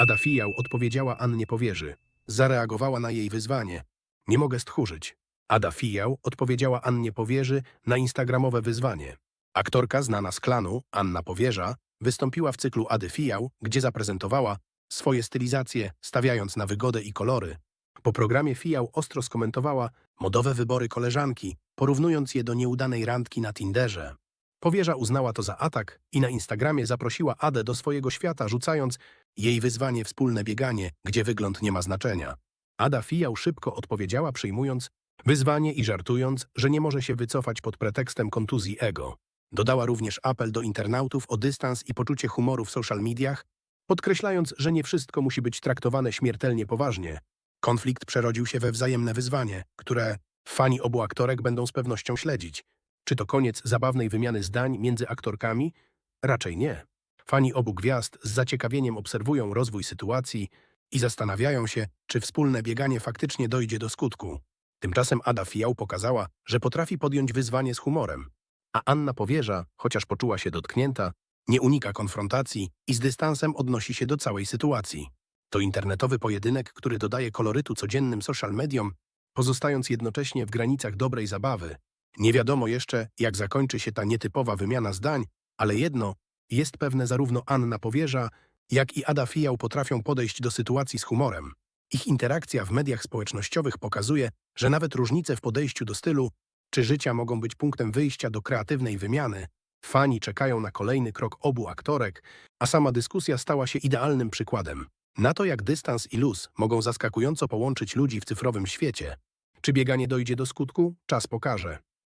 Ada Fijał odpowiedziała Annie Powierzy. Zareagowała na jej wyzwanie. Nie mogę stchórzyć. Ada Fijał odpowiedziała Annie Powierzy na instagramowe wyzwanie. Aktorka znana z klanu, Anna Powierza, wystąpiła w cyklu Ady Fijał, gdzie zaprezentowała swoje stylizacje, stawiając na wygodę i kolory. Po programie Fijał ostro skomentowała modowe wybory koleżanki, porównując je do nieudanej randki na Tinderze. Powierza uznała to za atak i na Instagramie zaprosiła Adę do swojego świata, rzucając jej wyzwanie wspólne bieganie, gdzie wygląd nie ma znaczenia. Ada Fijał szybko odpowiedziała, przyjmując wyzwanie i żartując, że nie może się wycofać pod pretekstem kontuzji ego. Dodała również apel do internautów o dystans i poczucie humoru w social mediach, podkreślając, że nie wszystko musi być traktowane śmiertelnie poważnie. Konflikt przerodził się we wzajemne wyzwanie, które fani obu aktorek będą z pewnością śledzić. Czy to koniec zabawnej wymiany zdań między aktorkami? Raczej nie. Fani obu gwiazd z zaciekawieniem obserwują rozwój sytuacji i zastanawiają się, czy wspólne bieganie faktycznie dojdzie do skutku. Tymczasem Ada Fijał pokazała, że potrafi podjąć wyzwanie z humorem. A Anna Powierza, chociaż poczuła się dotknięta, nie unika konfrontacji i z dystansem odnosi się do całej sytuacji. To internetowy pojedynek, który dodaje kolorytu codziennym social mediom, pozostając jednocześnie w granicach dobrej zabawy. Nie wiadomo jeszcze, jak zakończy się ta nietypowa wymiana zdań, ale jedno jest pewne zarówno Anna Powierza, jak i Ada Fijał potrafią podejść do sytuacji z humorem. Ich interakcja w mediach społecznościowych pokazuje, że nawet różnice w podejściu do stylu czy życia mogą być punktem wyjścia do kreatywnej wymiany. Fani czekają na kolejny krok obu aktorek, a sama dyskusja stała się idealnym przykładem. Na to, jak dystans i luz mogą zaskakująco połączyć ludzi w cyfrowym świecie. Czy bieganie dojdzie do skutku? Czas pokaże.